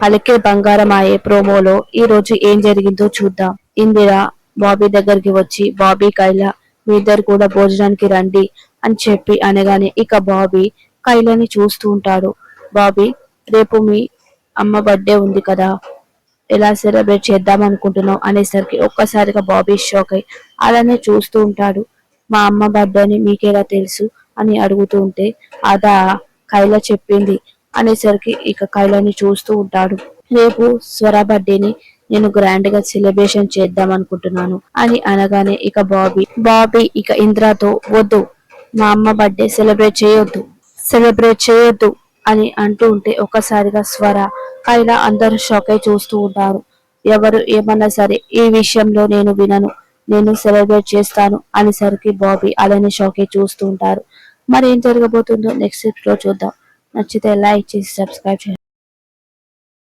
పలికే బంగారం అయ్యే ప్రోమోలో ఈ రోజు ఏం జరిగిందో చూద్దాం. ఇందిర బాబీ దగ్గరికి వచ్చి బాబీ కైలా మీ ఇద్దరు కూడా భోజనానికి రండి అని చెప్పి అనగానే ఇక బాబీ కైలని చూస్తూ ఉంటాడు. బాబీ రేపు మీ అమ్మ బర్త్డే ఉంది కదా ఎలా సెలబ్రేట్ చేద్దాం అనుకుంటున్నావు? అనేసరికి ఒక్కసారిగా బాబీ షాక్ అయి అలానే చూస్తూ ఉంటాడు. మా అమ్మ బర్త్డే అని మీకెలా తెలుసు? అని అడుగుతూ ఉంటే అదా కైలా చెప్పింది. అనేసరికి ఇక కైలని చూస్తూ ఉంటాడు. రేపు స్వర బర్త్డేని నేను గ్రాండ్గా సెలబ్రేషన్ చేద్దాం అనుకుంటున్నాను అని అనగానే ఇక బాబీ బాబీ ఇక ఇంద్రతో వద్దు మా అమ్మ బర్త్డే సెలబ్రేట్ చేయొద్దు సెలబ్రేట్ చేయొద్దు అని అంటూ ఉంటే ఒక్కసారిగా స్వర కైలా అందరూ షాక్ అయి చూస్తూ ఉంటారు. ఎవరు ఏమన్నా సరే ఈ విషయంలో నేను వినను నేను సెలబ్రేట్ చేస్తాను అనేసరికి బాబీ అలానే షాక్ అయి చూస్తూ ఉంటారు. మరి ఏం జరగబోతుందో నెక్స్ట్లో చూద్దాం. నచ్చితే లైక్ చేసి సబ్స్క్రైబ్ చేయండి.